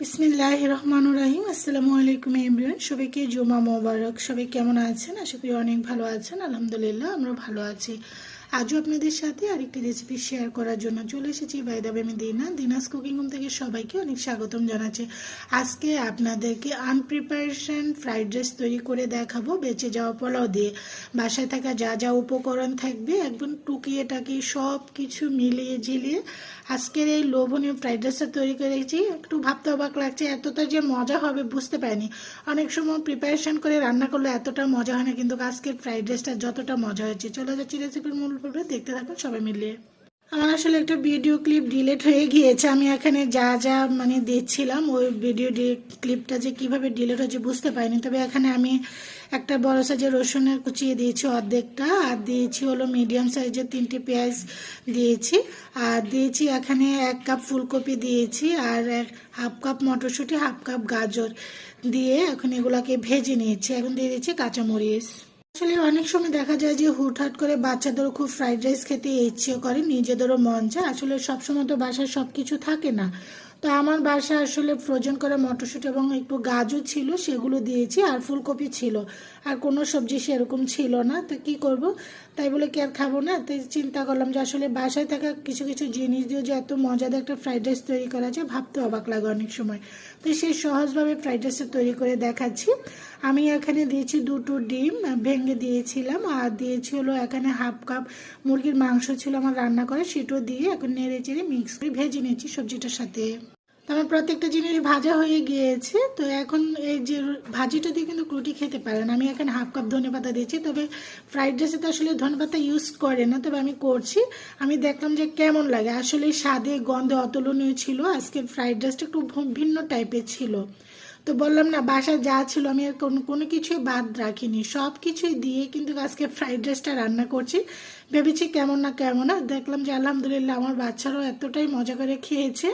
বিসমিল্লাহ রহমান রাহিম আসসালামু আলাইকুম ইমরান সবাইকে জুমা মোবারক। সবাই কেমন আছেন? আশা করি অনেক ভালো আছেন। আলহামদুলিল্লাহ আমরা ভালো আছি। আজও আপনাদের সাথে আরেকটি রেসিপি শেয়ার করার জন্য চলে এসেছি। বাইদাবে আমি দিনা। দিনাস কুকিং রুম থেকে সবাইকে অনেক স্বাগতম জানাচ্ছি। আজকে আপনাদেরকে আনপ্রিপারেশন ফ্রাইড রাইস তৈরি করে দেখাবো। বেঁচে যাওয়া পোলাও দিয়ে। বাসায় থাকা যা যা উপকরণ থাকবে, একদম টুকিয়ে টাকিয়ে সব কিছু মিলিয়ে ঝিলিয়ে আজকের এই লোভনীয় ফ্রাইড রাইসটা তৈরি করেছি। একটু ভাবতে অবাক লাগছে, এতটা যে মজা হবে বুঝতে পারিনি। অনেক সময় প্রিপারেশন করে রান্না করলে এতটা মজা হয় না, কিন্তু আজকের ফ্রাইড রাইসটা যতটা মজা হয়েছে। চলে যাচ্ছি রেসিপির মূল পর্বে দেখতে থাকুন সবাই মিলিয়ে। আমার আসলে একটা ভিডিও ক্লিপ ডিলেট হয়ে গিয়েছে। আমি এখানে যা যা মানে দিচ্ছিলাম ওই ভিডিও ক্লিপটা যে কীভাবে ডিলেট হয়েছে বুঝতে পারিনি। তবে এখানে আমি একটা বড় সাইজের রসুনের কুচিয়ে দিয়েছি অর্ধেকটা, আর দিয়েছি হলো মিডিয়াম সাইজের তিনটি পেঁয়াজ দিয়েছি, আর দিয়েছি এখানে এক কাপ ফুলকপি দিয়েছি, আর এক হাফ কাপ মটরশুঁটি হাফ কাপ গাজর দিয়ে এখন এগুলাকে ভেজে নিয়েছি। এখন দিয়ে দিচ্ছি কাঁচামরিচ। আসলে অনেক সময় দেখা যায় যে হুটহাট করে বাচ্চাদেরও খুব ফ্রাইড রাইস খেতে ইচ্ছে করে, নিজেদেরও মন চায়। আসলে সবসময় তো বাসায় সব কিছু থাকে না। তো আমার বাসায় আসলে ফ্রোজেন করা মটরশুঁটি এবং একটু গাজর ছিল, সেগুলো দিয়েছি, আর ফুলকপি ছিল। আর কোনো সবজি সেরকম ছিল না। তো কি করব? তাই বলে কি আর খাব না? তাই চিন্তা করলাম যে আসলে বাসায় থাকা কিছু কিছু জিনিস দিয়ে যে এত মজাদার একটা ফ্রাইড রাইস তৈরি করা যায় ভাবতে অবাক লাগে অনেক সময়। তো সেই সহজভাবে ফ্রাইড রাইসটা তৈরি করে দেখাচ্ছি। আমি এখানে দিয়েছি দুটো ডিম, ভেঙে দিয়েছিলাম, আর দিয়েছি হলো এখানে হাফ কাপ মুরগির মাংস ছিল আমার রান্না করে, সেটাও দিয়ে এখন নেড়ে চেড়ে মিক্স করে ভেজে নিয়েছি সবজিটার সাথে। আমার প্রত্যেকটা জিনিস ভাজা হয়ে গিয়েছে, তো এখন এই যে ভাজিটা দিয়ে কিন্তু রুটি খেতে পারেন আমি এখানে হাফ কাপ ধনে পাতা দিয়েছি, তবে ফ্রাইড রাইসে তো আসলে ধনে পাতা ইউজ করে না, তবে আমি করছি। আমি দেখলাম যে কেমন লাগে, আসলে স্বাদে, গন্ধে অতুলনীয় ছিল, আজকে ফ্রাইড রাইসটা একটু ভিন্ন টাইপের ছিল। তো বললাম না, বাসায় যা ছিল আমি আর কোনো কোনো কিছুই বাদ রাখিনি। সব কিছুই দিয়ে কিন্তু আজকে ফ্রাইড রাইসটা রান্না করছি। ভেবেছি কেমন না কেমন, আর দেখলাম যে আলহামদুলিল্লাহ আমার বাচ্চারাও এতটাই মজা করে খেয়েছে।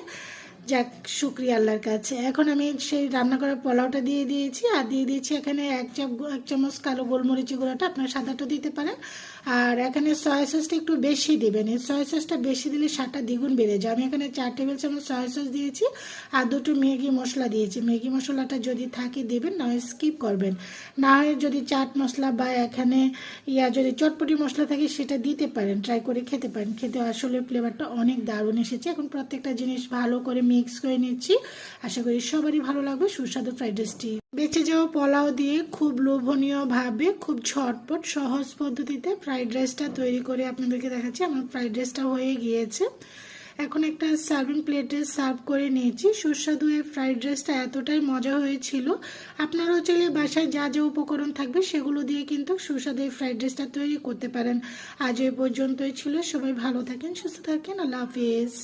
যাক, শুক্রিয়া আল্লাহর কাছে। এখন আমি সেই রান্না করা পোলাওটা দিয়ে দিয়েছি, আর দিয়ে দিয়েছি এখানে এক চাপ এক চামচ কালো গোলমরিচি গুঁড়োটা, আপনার সাদাটা দিতে পারেন। আর এখানে সয়া সসটা একটু বেশি দেবেন। এই সয়া সসটা বেশি দিলে স্বাদটা দ্বিগুণ বেড়ে যায়। আমি এখানে চার টেবিল চামচ সয়া সস দিয়েছি, আর দুটো ম্যাগি মশলা দিয়েছি। ম্যাগি মশলাটা যদি থাকে দেবেন, না স্কিপ করবেন। না হয় যদি চাট মশলা বা এখানে ইয়া যদি চটপটি মশলা থাকে, সেটা দিতে পারেন। ট্রাই করে খেতে পারেন। খেতে আসলে ফ্লেভারটা অনেক দারুণ এসেছে। এখন প্রত্যেকটা জিনিস ভালো করে মিক্স করে নিচ্ছি। আশা করি সবারই ভালো লাগবে। সুস্বাদু ফ্রাইড রাইসটি। বেঁচে যাওয়া পোলাও দিয়ে খুব লোভনীয়ভাবে খুব ঝটপট সহজ পদ্ধতিতে ফ্রাইড রাইসটা তৈরি করে আপনাদেরকে দেখাচ্ছি। আমার ফ্রাইড রাইসটা হয়ে গিয়েছে। এখন একটা সার্ভিং প্লেটে সার্ভ করে নিয়েছি। সুস্বাদু এই ফ্রাইড রাইসটা এতটাই মজা হয়েছিল। আপনারাও চাইলে বাসায় যা যা উপকরণ থাকবে সেগুলো দিয়ে কিন্তু সুস্বাদু এই ফ্রাইড রাইসটা তৈরি করতে পারেন। আজ এই পর্যন্তই ছিল। সবাই ভালো থাকেন, সুস্থ থাকেন। আল্লাহ হাফিজ।